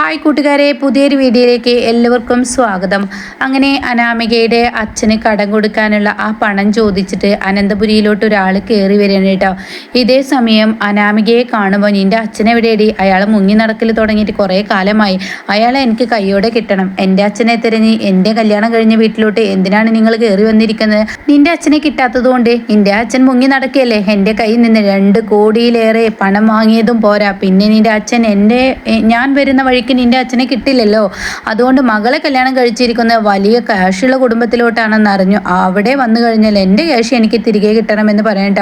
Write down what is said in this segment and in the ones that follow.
Hi കൂട്ടുകാരെ പുതിയൊരു വീഡിയോയിലേക്ക് എല്ലാവർക്കും സ്വാഗതം. അങ്ങനെ അനാമികയുടെ അച്ഛന് കടം കൊടുക്കാനുള്ള ആ പണം ചോദിച്ചിട്ട് അനന്തപുരിയിലോട്ട് ഒരാൾ കയറി വരികയാണ് കേട്ടോ. ഇതേ സമയം അനാമികയെ കാണുമ്പോൾ നിന്റെ അച്ഛനെവിടെയടി അയാൾ മുങ്ങി നടക്കൽ തുടങ്ങിയിട്ട് കുറേ കാലമായി. അയാളെ എനിക്ക് കൈയോടെ കിട്ടണം. എന്റെ അച്ഛനെ തിരഞ്ഞ് എന്റെ കല്യാണം കഴിഞ്ഞ വീട്ടിലോട്ട് എന്തിനാണ് നിങ്ങൾ കയറി വന്നിരിക്കുന്നത്? നിന്റെ അച്ഛനെ കിട്ടാത്തത് കൊണ്ട് നിന്റെ അച്ഛൻ മുങ്ങി നടക്കുകയല്ലേ? എന്റെ കയ്യിൽ നിന്ന് രണ്ട് കോടിയിലേറെ പണം വാങ്ങിയതും പോരാ. പിന്നെ നിന്റെ അച്ഛൻ എന്റെ ഞാൻ വരുന്ന വഴിക്ക് നിന്റെ അച്ഛനെ കിട്ടില്ലല്ലോ. അതുകൊണ്ട് മകളെ കല്യാണം കഴിച്ചിരിക്കുന്ന വലിയ ക്യാഷുള്ള കുടുംബത്തിലോട്ടാണെന്ന് അറിഞ്ഞു. അവിടെ വന്നു കഴിഞ്ഞാൽ എന്റെ ക്യാഷ് എനിക്ക് തിരികെ കിട്ടണമെന്ന് പറയണ്ട.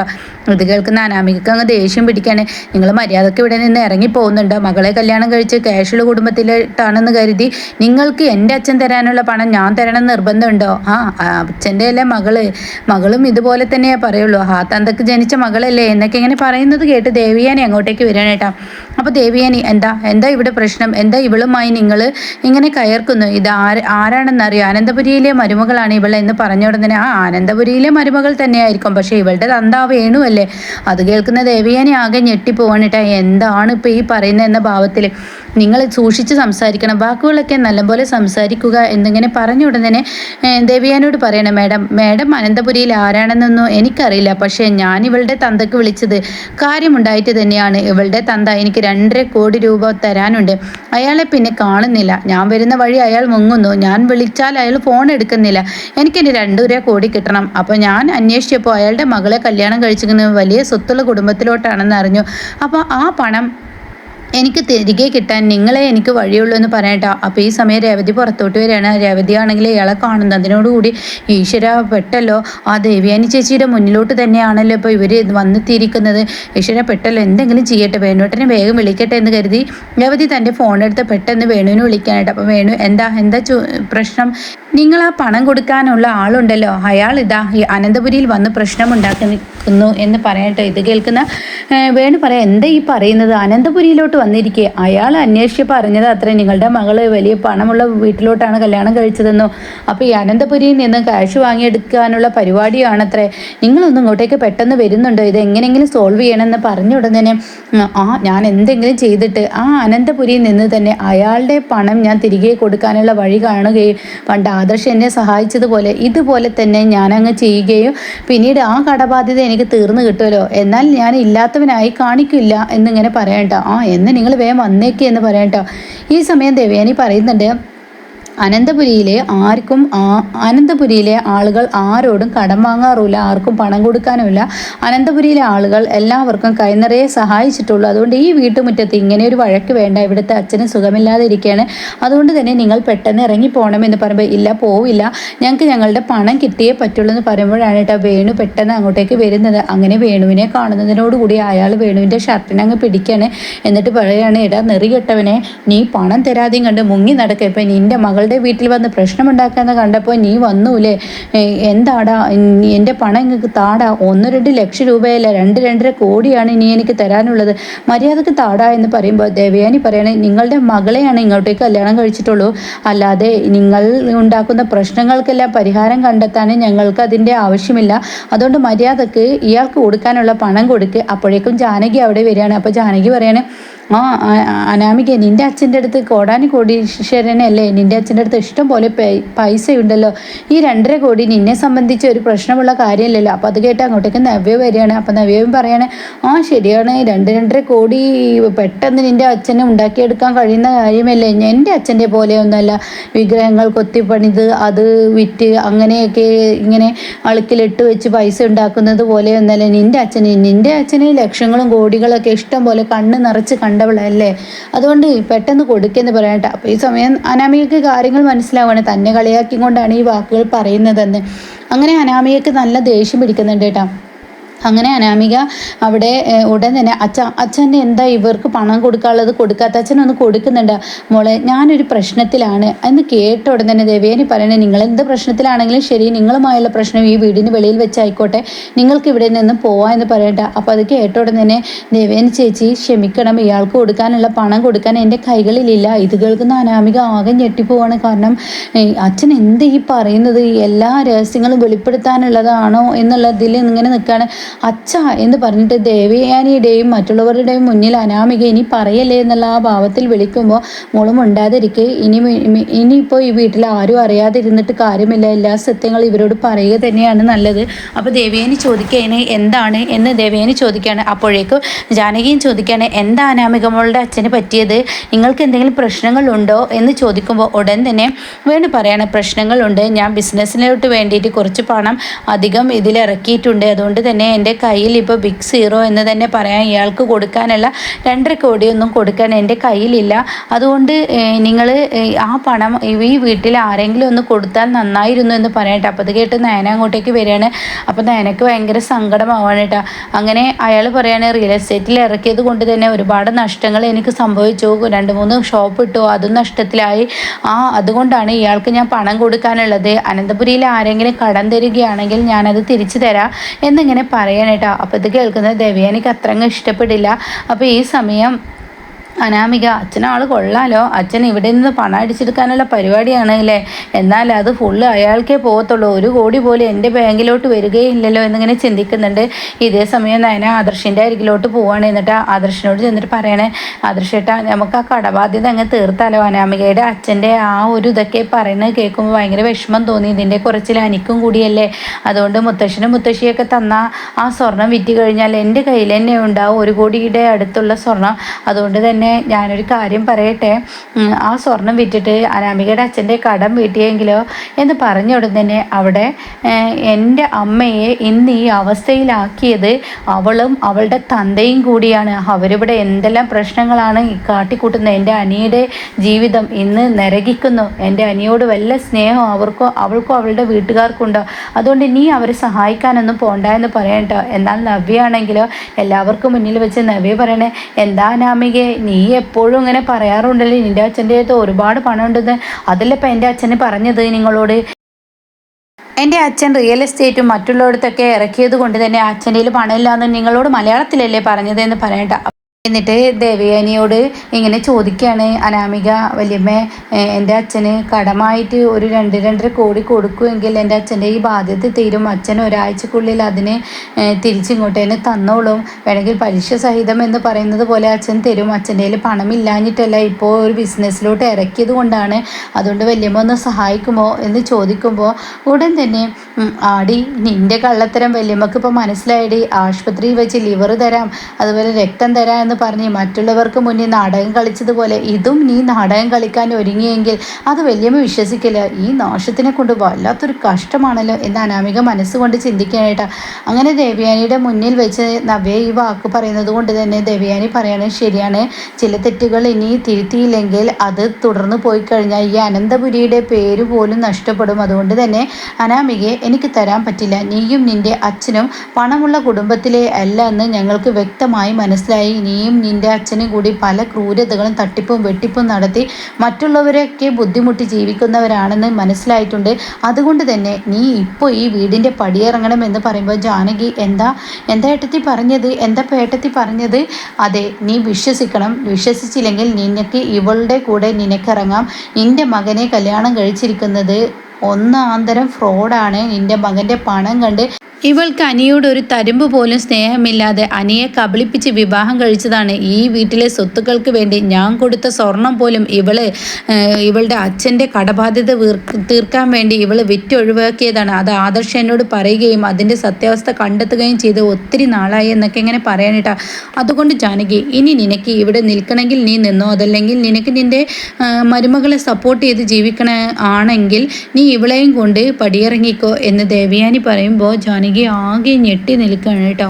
ഇത് കേൾക്കുന്ന അനാമികക്ക് അങ്ങ് ദേഷ്യം പിടിക്കാണ്. നിങ്ങൾ മര്യാദയ്ക്ക് ഇവിടെ നിന്ന് ഇറങ്ങി പോകുന്നുണ്ട്. മകളെ കല്യാണം കഴിച്ച് ക്യാഷുള്ള കുടുംബത്തിലോട്ടാണെന്ന് കരുതി നിങ്ങൾക്ക് എന്റെ അച്ഛൻ തരാനുള്ള പണം ഞാൻ തരണം നിർബന്ധമുണ്ടോ? ആ അച്ഛന്റെ അല്ലേ മകൾ. മകളും ഇതുപോലെ തന്നെയേ പറയുള്ളൂ. ആ തന്തക്ക് ജനിച്ച മകളല്ലേ എന്നൊക്കെ ഇങ്ങനെ പറയുന്നത് കേട്ട് ദേവിയാനി അങ്ങോട്ടേക്ക് വരാനേട്ടാ അപ്പോൾ ദേവിയാനി എന്താ? എന്താ ഇവിടെ പ്രശ്നം? എന്താ ഇവളുമായി നിങ്ങൾ ഇങ്ങനെ കയർക്കുന്നു. ഇത് ആര് ആരാണെന്നറിയോ? അനന്തപുരിയിലെ മരുമകളാണ് ഇവൾ എന്ന് പറഞ്ഞ ഉടനെ ആ അനന്തപുരിയിലെ മരുമകൾ തന്നെയായിരിക്കും. പക്ഷേ ഇവളുടെ തന്താ വേണു അത് കേൾക്കുന്ന ദേവിയാനി ആകെ ഞെട്ടിപ്പോവാണിട്ടാ എന്താണ് ഇപ്പോൾ ഈ പറയുന്നത് എന്ന ഭാവത്തിൽ നിങ്ങൾ സൂക്ഷിച്ച് സംസാരിക്കണം. വാക്കുകളൊക്കെ നല്ലപോലെ സംസാരിക്കുക എന്നിങ്ങനെ പറഞ്ഞ ഉടനെ ദേവിയാനോട് പറയണം മാഡം മാഡം അനന്തപുരിയിൽ ആരാണെന്നൊന്നും എനിക്കറിയില്ല. പക്ഷേ ഞാൻ ഇവളുടെ തന്തക്ക് വിളിച്ചത് കാര്യമുണ്ടായിട്ട് തന്നെയാണ്. ഇവളുടെ തന്ത എനിക്ക് രണ്ടര കോടി രൂപ തരാനുണ്ട്. അയാളെ പിന്നെ കാണുന്നില്ല. ഞാൻ വരുന്ന വഴി അയാൾ മുങ്ങുന്നു. ഞാൻ വിളിച്ചാൽ അയാൾ ഫോൺ എടുക്കുന്നില്ല. എനിക്ക് എന്റെ രണ്ടു രൂപ കോടി കിട്ടണം. അപ്പോൾ ഞാൻ അന്വേഷിച്ചപ്പോൾ അയാളുടെ മകളെ കല്യാണം കഴിച്ചിരിക്കുന്നത് വലിയ സ്വത്തുള്ള കുടുംബത്തിലോട്ടാണെന്ന് അറിഞ്ഞു. അപ്പോൾ ആ പണം എനിക്ക് തിരികെ കിട്ടാൻ നിങ്ങളെ എനിക്ക് വഴിയുള്ളൂ എന്ന് പറയട്ടോ. അപ്പോൾ ഈ സമയം രേവതി പുറത്തോട്ട് വരികയാണ്. രേവതി ആണെങ്കിൽ ഇയാളെ കാണുന്നതിനോടുകൂടി ഈശ്വര പെട്ടല്ലോ. ആ ദേവിയാനി ചേച്ചിയുടെ മുന്നിലോട്ട് തന്നെയാണല്ലോ ഇപ്പോൾ ഇവർ വന്നെത്തിയിരിക്കുന്നത്. ഈശ്വര പെട്ടല്ലോ എന്തെങ്കിലും ചെയ്യട്ടെ. വേണുവേട്ടനെ വേഗം വിളിക്കട്ടെ എന്ന് കരുതി രേവതി തന്റെ ഫോണെടുത്ത് പെട്ടെന്ന് വേണുവിനെ വിളിക്കാനായിട്ട്. അപ്പോൾ വേണു എന്താ എന്താ പ്രശ്നം? നിങ്ങൾ ആ പണം കൊടുക്കാനുള്ള ആളുണ്ടല്ലോ. അയാൾ ഇതാ ഈ അനന്തപുരിയിൽ വന്ന് പ്രശ്നമുണ്ടാക്കുന്നു എന്ന് പറയട്ടെ. ഇത് കേൾക്കുന്ന വേണു പറയാം എന്താ ഈ പറയുന്നത്? അനന്തപുരിയിലോട്ട് വന്നിരിക്കെ. അയാൾ അന്വേഷിച്ച് പറഞ്ഞത് അത്ര. നിങ്ങളുടെ മകൾ വലിയ പണമുള്ള വീട്ടിലോട്ടാണ് കല്യാണം കഴിച്ചതെന്നോ അപ്പോൾ ഈ അനന്തപുരിയിൽ നിന്ന് കാശ് വാങ്ങിയെടുക്കാനുള്ള പരിപാടിയാണത്രേ. നിങ്ങളൊന്നും ഇങ്ങോട്ടേക്ക് പെട്ടെന്ന് വരുന്നുണ്ടോ? ഇത് എങ്ങനെയെങ്കിലും സോൾവ് ചെയ്യണമെന്ന് പറഞ്ഞു ഉടനെ ആ ഞാൻ എന്തെങ്കിലും ചെയ്തിട്ട് ആ അനന്തപുരിയിൽ നിന്ന് തന്നെ അയാളുടെ പണം ഞാൻ തിരികെ കൊടുക്കാനുള്ള വഴി കാണുകയും പണ്ട് ആദർശ് എന്നെ സഹായിച്ചതുപോലെ ഇതുപോലെ തന്നെ ഞാനങ്ങ് ചെയ്യുകയും പിന്നീട് ആ കടബാധ്യത എനിക്ക് തീർന്നു കിട്ടുമല്ലോ. എന്നാൽ ഞാൻ ഇല്ലാത്തവനായി കാണിക്കില്ല എന്നിങ്ങനെ പറയണ്ട. ആ എന്ന് നിങ്ങൾ വേഗം വന്നേക്കേ എന്ന് പറയാം കേട്ടോ ഈ സമയം ദേവയാനി പറയുന്നുണ്ട് അനന്തപുരിയിലെ ആർക്കും അനന്തപുരിയിലെ ആളുകൾ ആരോടും കടം വാങ്ങാറുമില്ല ആർക്കും പണം കൊടുക്കാനുമില്ല. അനന്തപുരിയിലെ ആളുകൾ എല്ലാവർക്കും കൈനിറയെ സഹായിച്ചിട്ടുള്ളൂ. അതുകൊണ്ട് ഈ വീട്ടുമുറ്റത്ത് ഇങ്ങനെ ഒരു വഴക്ക് വേണ്ട. ഇവിടുത്തെ അച്ഛന് സുഖമില്ലാതെ ഇരിക്കുകയാണ് അതുകൊണ്ട് തന്നെ നിങ്ങൾ പെട്ടെന്ന് ഇറങ്ങി പോകണം എന്ന് പറയുമ്പോൾ ഇല്ല പോവില്ല. ഞങ്ങൾക്ക് ഞങ്ങളുടെ പണം കിട്ടിയേ പറ്റുള്ളൂ എന്ന് പറയുമ്പോഴാണ് കേട്ടോ വേണു പെട്ടെന്ന് അങ്ങോട്ടേക്ക് വരുന്നത്. അങ്ങനെ വേണുവിനെ കാണുന്നതിനോടുകൂടി അയാൾ വേണുവിന്റെ ഷർട്ടിനെ അങ്ങ് പിടിക്കുകയാണ് എന്നിട്ട് പറയുകയാണ് ഇടാ നെറികെട്ടവനെ നീ പണം തരാതെയും കണ്ട് മുങ്ങി നടക്കുക ഇപ്പം നിന്റെ മകളുടെ വീട്ടിൽ വന്ന് പ്രശ്നമുണ്ടാക്കാന്ന് കണ്ടപ്പോൾ നീ വന്നൂലേ? എന്താടാ? എന്റെ പണം ഇങ്ങക്ക് താടാ? ഒന്ന് രണ്ട് ലക്ഷം രൂപയല്ല രണ്ട് രണ്ടര കോടിയാണ് ഇനി എനിക്ക് തരാനുള്ളത്. മര്യാദയ്ക്ക് താടാ എന്ന് പറയുമ്പോൾ ദേവയാനി പറയണേ നിങ്ങളുടെ മകളെയാണ് ഇങ്ങോട്ടേക്ക് കല്യാണം കഴിച്ചിട്ടുള്ളൂ. അല്ലാതെ നിങ്ങൾ ഉണ്ടാക്കുന്ന പ്രശ്നങ്ങൾക്കെല്ലാം പരിഹാരം കണ്ടെത്താൻ ഞങ്ങൾക്ക് അതിന്റെ ആവശ്യമില്ല. അതുകൊണ്ട് മര്യാദയ്ക്ക് ഇയാൾക്ക് കൊടുക്കാനുള്ള പണം കൊടുക്കുക അപ്പോഴേക്കും ജാനകി അവിടെ വരികയാണ്. അപ്പോൾ ജാനകി പറയാണ് ആ അനാമിക നിന്റെ അച്ഛന്റെ അടുത്ത് കോടാനി കോടീശ്വരനല്ലേ? നിന്റെ അച്ഛന്റെ അടുത്ത് ഇഷ്ടം പോലെ പൈസ പൈസയുണ്ടല്ലോ. ഈ രണ്ടര കോടി നിന്നെ സംബന്ധിച്ച് ഒരു പ്രശ്നമുള്ള കാര്യമല്ലല്ലോ. അപ്പോൾ അത് കേട്ട് അങ്ങോട്ടേക്ക് നവ്യ വരികയാണ്. അപ്പോൾ നവ്യവും പറയാണ് ആ ശരിയാണ്. രണ്ട് രണ്ടര കോടി പെട്ടെന്ന് നിന്റെ അച്ഛനെ ഉണ്ടാക്കിയെടുക്കാൻ കഴിയുന്ന കാര്യമല്ലേ? എന്റെ അച്ഛന്റെ പോലെയൊന്നുമല്ല വിഗ്രഹങ്ങൾ കൊത്തിപ്പണിത് അത് വിറ്റ് അങ്ങനെയൊക്കെ ഇങ്ങനെ അളുക്കിലിട്ട് വെച്ച് പൈസ ഉണ്ടാക്കുന്നത് പോലെയൊന്നല്ല നിന്റെ അച്ഛന് നിന്റെ അച്ഛന് ലക്ഷങ്ങളും കോടികളൊക്കെ ഇഷ്ടം പോലെ കണ്ണ് നിറച്ച് കണ്ടവളല്ലേ? അതുകൊണ്ട് പെട്ടെന്ന് കൊടുക്കെന്ന് പറയട്ടെ അപ്പോൾ ഈ സമയം അനാമികക്ക് കാര്യങ്ങൾ മനസ്സിലാവുകയാണ് തന്നെ കളിയാക്കി കൊണ്ടാണ് ഈ വാക്കുകൾ പറയുന്നതെന്ന്. അങ്ങനെ അനാമികക്ക് നല്ല ദേഷ്യം പിടിക്കുന്നുണ്ട് കേട്ടോ അങ്ങനെ അനാമിക അവിടെ ഉടൻ തന്നെ അച്ഛ അച്ഛന്റെ എന്താ ഇവർക്ക് പണം കൊടുക്കാനുള്ളത്? കൊടുക്കാത്ത അച്ഛനൊന്ന് കൊടുക്കുന്നുണ്ട്. മോളെ ഞാനൊരു പ്രശ്നത്തിലാണ്. എന്ന് കേട്ട ഉടൻ തന്നെ ദേവേനി പറയണേ നിങ്ങൾ എന്ത് പ്രശ്നത്തിലാണെങ്കിലും ശരി നിങ്ങളുമായുള്ള പ്രശ്നം ഈ വീടിന് വെളിയിൽ വെച്ചായിക്കോട്ടെ. നിങ്ങൾക്ക് ഇവിടെ നിന്ന് പോവാം എന്ന് പറയണ്ട. അപ്പോൾ അത് കേട്ട ഉടൻ തന്നെ ദേവേനി ചേച്ചി ക്ഷമിക്കണം. ഇയാൾക്ക് കൊടുക്കാനുള്ള പണം കൊടുക്കാൻ എന്റെ കൈകളിലില്ല. ഇത് കേൾക്കുന്ന അനാമിക ആകെ ഞെട്ടിപ്പോവാണ്. കാരണം അച്ഛൻ എന്ത് ഈ പറയുന്നത്? എല്ലാ രഹസ്യങ്ങളും വെളിപ്പെടുത്താനുള്ളതാണോ എന്നുള്ളതിൽ ഇങ്ങനെ നിൽക്കുകയാണ് അച്ഛ എന്ന് പറഞ്ഞിട്ട് ദേവയാനിയുടെയും മറ്റുള്ളവരുടെയും മുന്നിൽ അനാമിക ഇനി പറയല്ലേ എന്നുള്ള ആ ഭാവത്തിൽ വിളിക്കുമ്പോൾ മോളും ഉണ്ടാതിരിക്കെ ഇനി ഇനിയിപ്പോൾ ഈ വീട്ടിൽ ആരും അറിയാതിരുന്നിട്ട് കാര്യമില്ല. എല്ലാ സത്യങ്ങളും ഇവരോട് പറയുക തന്നെയാണ് നല്ലത്. അപ്പോൾ ദേവയാനി ചോദിക്കുകയാണ് എന്താണ്? എന്ന് ദേവയാനി ചോദിക്കുകയാണ് അപ്പോഴേക്കും ജാനകിയും ചോദിക്കുകയാണ് എന്താ അനാമിക മോളുടെ അച്ഛന് പറ്റിയത്? നിങ്ങൾക്ക് എന്തെങ്കിലും പ്രശ്നങ്ങളുണ്ടോ എന്ന് ചോദിക്കുമ്പോൾ ഉടൻ തന്നെ വേണ്ടി പറയാണ് പ്രശ്നങ്ങളുണ്ട്. ഞാൻ ബിസിനസ്സിലോട്ട് വേണ്ടിയിട്ട് കുറച്ച് പണം അധികം ഇതിലിറക്കിയിട്ടുണ്ട് അതുകൊണ്ട് തന്നെ എന്റെ കയ്യിൽ ഇപ്പോൾ ബിഗ് സീറോ എന്ന് തന്നെ പറയാം ഇയാൾക്ക് കൊടുക്കാനുള്ള രണ്ടര കോടിയൊന്നും കൊടുക്കാൻ എന്റെ കയ്യിലില്ല. അതുകൊണ്ട് നിങ്ങൾ ആ പണം ഈ വീട്ടിൽ ആരെങ്കിലും ഒന്ന് കൊടുത്താൽ നന്നായിരുന്നു എന്ന് പറയട്ടെ. അപ്പോൾ അത് കേട്ട് നയന അങ്ങോട്ടേക്ക് വരികയാണ്. അപ്പോൾ നയനക്ക് ഭയങ്കര സങ്കടമാവാണ് കേട്ടോ. അങ്ങനെ അയാൾ പറയാണ് റിയൽ എസ്റ്റേറ്റിൽ ഇറക്കിയത് കൊണ്ട് തന്നെ ഒരുപാട് നഷ്ടങ്ങൾ എനിക്ക് സംഭവിച്ചു. രണ്ട് മൂന്ന് ഷോപ്പ് ഇട്ടു. അതും നഷ്ടത്തിലായി. ആ അതുകൊണ്ടാണ് ഇയാൾക്ക് ഞാൻ പണം കൊടുക്കാനുള്ളത്. അനന്തപുരിയിൽ ആരെങ്കിലും കടം തരികയാണെങ്കിൽ ഞാനത് തിരിച്ചു തരാം. എന്നിങ്ങനെ പറയണേട്ടോ അപ്പോൾ ഇത് കേൾക്കുന്നത് ദേവിയാനിക്ക് അത്രങ്ങ് ഇഷ്ടപ്പെടില്ല. അപ്പോൾ ഈ സമയം അനാമിക അച്ഛനാൾ കൊള്ളാലോ. അച്ഛൻ ഇവിടെ നിന്ന് പണം അടിച്ചെടുക്കാനുള്ള പരിപാടിയാണ് അല്ലേ? എന്നാൽ അത് ഫുള്ള് അയാൾക്കേ പോകത്തുള്ളൂ. ഒരു കോടി പോലും എന്റെ ബാങ്കിലോട്ട് വരികയില്ലല്ലോ എന്നിങ്ങനെ ചിന്തിക്കുന്നുണ്ട്. ഇതേ സമയം നയന ആദർശിന്റെ അരികിലോട്ട് പോവാണ്. എന്നിട്ട് ആദർശിനോട് ചെന്നിട്ട് പറയണേ ആദർശേട്ടാ നമുക്ക് ആ കടബാധ്യത അങ്ങ് തീർത്താലോ? അനാമികയുടെ അച്ഛന്റെ ആ ഒരു ഇതൊക്കെ പറയുന്നത് കേൾക്കുമ്പോൾ ഭയങ്കര വിഷമം തോന്നി. ഇതിന്റെ കുറച്ചിൽ അനിക്കും കൂടിയല്ലേ? അതുകൊണ്ട് മുത്തശ്ശനും മുത്തശ്ശിയൊക്കെ തന്ന ആ സ്വർണം വിറ്റ് കഴിഞ്ഞാൽ എന്റെ കയ്യിൽ തന്നെ ഉണ്ടാവും. ഒരു കോടിയുടെ അടുത്തുള്ള സ്വർണം. അതുകൊണ്ട് തന്നെ പിന്നെ ഞാനൊരു കാര്യം പറയട്ടെ? ആ സ്വർണം വിറ്റിട്ട് അനാമികയുടെ അച്ഛന്റെ കടം വീട്ടിയെങ്കിലോ എന്ന് പറഞ്ഞ തന്നെ അവിടെ എന്റെ അമ്മയെ ഇന്ന് ഈ അവസ്ഥയിലാക്കിയത് അവളും അവളുടെ തന്തയും കൂടിയാണ്. അവരിവിടെ എന്തെല്ലാം പ്രശ്നങ്ങളാണ് ഈ കാട്ടിക്കൂട്ടുന്നത് എന്റെ അനിയുടെ ജീവിതം ഇന്ന് നരകിക്കുന്നു. എന്റെ അനിയോട് വല്ല സ്നേഹം അവർക്കോ അവൾക്കോ അവളുടെ വീട്ടുകാർക്കുണ്ടോ? അതുകൊണ്ട് നീ അവരെ സഹായിക്കാനൊന്നും പോണ്ട എന്ന് പറയട്ടോ എന്നാൽ നവ്യാണെങ്കിലോ എല്ലാവർക്കും മുന്നിൽ വെച്ച് നവ്യ പറയണേ എന്താ അനാമികയെ നീ നീ എപ്പോഴും ഇങ്ങനെ പറയാറുണ്ടല്ലേ? നിന്റെ അച്ഛന്റെ അടുത്ത് ഒരുപാട് പണമുണ്ടെന്ന്. അതല്ലേ ഇപ്പം എന്റെ അച്ഛന് പറഞ്ഞത് നിങ്ങളോട്? എന്റെ അച്ഛൻ റിയൽ എസ്റ്റേറ്റും മറ്റുള്ളവടത്തൊക്കെ ഇറക്കിയത് കൊണ്ട് തന്നെ അച്ഛന്റെ പണമില്ലാന്ന് നിങ്ങളോട് മലയാളത്തിലല്ലേ പറഞ്ഞതെന്ന് പറയണ്ട. എന്നിട്ട് ദേവയാനിയോട് ഇങ്ങനെ ചോദിക്കുകയാണ് അനാമിക വല്യമ്മ എന്റെ അച്ഛന് കടമായിട്ട് ഒരു രണ്ട് രണ്ടര കോടി കൊടുക്കുമെങ്കിൽ എന്റെ അച്ഛന്റെ ഈ ബാധ്യത തീരും. അച്ഛൻ ഒരാഴ്ചക്കുള്ളിൽ അതിന് തിരിച്ചിങ്ങോട്ട് തന്നെ തന്നോളും. വേണമെങ്കിൽ പലിശ സഹിതം എന്ന് പറയുന്നത് പോലെ അച്ഛൻ തരും. അച്ഛന്റെ കയ്യിൽ പണമില്ലാഞ്ഞിട്ടല്ല ഇപ്പോൾ ഒരു ബിസിനസ്സിലോട്ട് ഇറക്കിയത് കൊണ്ടാണ്. അതുകൊണ്ട് വല്യമ്മ ഒന്ന് സഹായിക്കുമോ? എന്ന് ചോദിക്കുമ്പോൾ ഉടൻ തന്നെ ആടി നിന്റെ കള്ളത്തരം വല്യമ്മക്ക് ഇപ്പോൾ മനസ്സിലായടി. ആശുപത്രിയിൽ വെച്ച് ലിവർ തരാം. അതുപോലെ രക്തം തരാം എന്ന് പറഞ്ഞ് മറ്റുള്ളവർക്ക് മുന്നിൽ നാടകം കളിച്ചതുപോലെ ഇതും നീ നാടകം കളിക്കാൻ ഒരുങ്ങിയെങ്കിൽ അത് വല്യമ്മ വിശ്വസിക്കില്ല. ഈ നാശത്തിനെ കൊണ്ട് വല്ലാത്തൊരു കഷ്ടമാണല്ലോ എന്ന് അനാമിക മനസ്സുകൊണ്ട് ചിന്തിക്കാനായിട്ട് അങ്ങനെ ദേവയാനിയുടെ മുന്നിൽ വെച്ച് നവ്യ ഈ വാക്ക് പറയുന്നത് കൊണ്ട് തന്നെ ദേവയാനി പറയണത് ശരിയാണ്. ചില തെറ്റുകൾ ഇനി തിരുത്തിയില്ലെങ്കിൽ അത് തുടർന്ന് പോയി കഴിഞ്ഞാൽ ഈ അനന്തപുരിയുടെ പേര് പോലും നഷ്ടപ്പെടും. അതുകൊണ്ട് തന്നെ അനാമികയെ എനിക്ക് തരാൻ പറ്റില്ല. നീയും നിന്റെ അച്ഛനും പണമുള്ള കുടുംബത്തിലെ അല്ല എന്ന് ഞങ്ങൾക്ക് വ്യക്തമായി മനസ്സിലായി. നീയും നീയും നിന്റെ അച്ഛനും കൂടി പല ക്രൂരതകളും തട്ടിപ്പും വെട്ടിപ്പും നടത്തി മറ്റുള്ളവരെയൊക്കെ ബുദ്ധിമുട്ടി ജീവിക്കുന്നവരാണെന്ന് മനസ്സിലായിട്ടുണ്ട്. അതുകൊണ്ട് തന്നെ നീ ഇപ്പോൾ ഈ വീടിന്റെ പടിയിറങ്ങണം എന്ന് പറയുമ്പോൾ ജാനകി എന്താ? എന്താ ഏട്ടത്തി പറഞ്ഞത്? എന്താ പേട്ടത്തി പറഞ്ഞത്? അതെ നീ വിശ്വസിക്കണം. വിശ്വസിച്ചില്ലെങ്കിൽ നിനക്ക് ഇവളുടെ കൂടെ നിനക്കിറങ്ങാം. നിന്റെ മകനെ കല്യാണം കഴിച്ചിരിക്കുന്നത് ഒന്നാന്തരം ഫ്രോഡാണ്. നിന്റെ മകന്റെ പണം കണ്ട് ഇവൾക്ക് അനിയോട് ഒരു തരുമ്പ് പോലും സ്നേഹമില്ലാതെ അനിയെ കബളിപ്പിച്ച് വിവാഹം കഴിച്ചതാണ് ഈ വീട്ടിലെ സ്വത്തുക്കൾക്ക് വേണ്ടി ഞാൻ കൊടുത്ത സ്വർണം പോലും ഇവൾ ഇവളുടെ അച്ഛന്റെ കടബാധ്യത തീർക്കാൻ വേണ്ടി ഇവൾ വിറ്റൊഴിവാക്കിയതാണ്. അത് ആദർശ എന്നോട് പറയുകയും അതിന്റെ സത്യാവസ്ഥ കണ്ടെത്തുകയും ചെയ്ത് ഒത്തിരി നാളായി എന്നൊക്കെ ഇങ്ങനെ പറയാനിട്ടാ. അതുകൊണ്ട് ജാനകി ഇനി നിനക്ക് ഇവിടെ നിൽക്കണമെങ്കിൽ നീ നിന്നോ? അതല്ലെങ്കിൽ നിനക്ക് നിന്റെ മരുമകളെ സപ്പോർട്ട് ചെയ്ത് ജീവിക്കണ ആണെങ്കിൽ നീ ഇവളെയും കൊണ്ട് പടിയിറങ്ങിക്കോ എന്ന് ദേവിയാനി പറയുമ്പോൾ ജാനകി ആകെ ഞെട്ടി നിൽക്കുകയാണ് കേട്ടോ.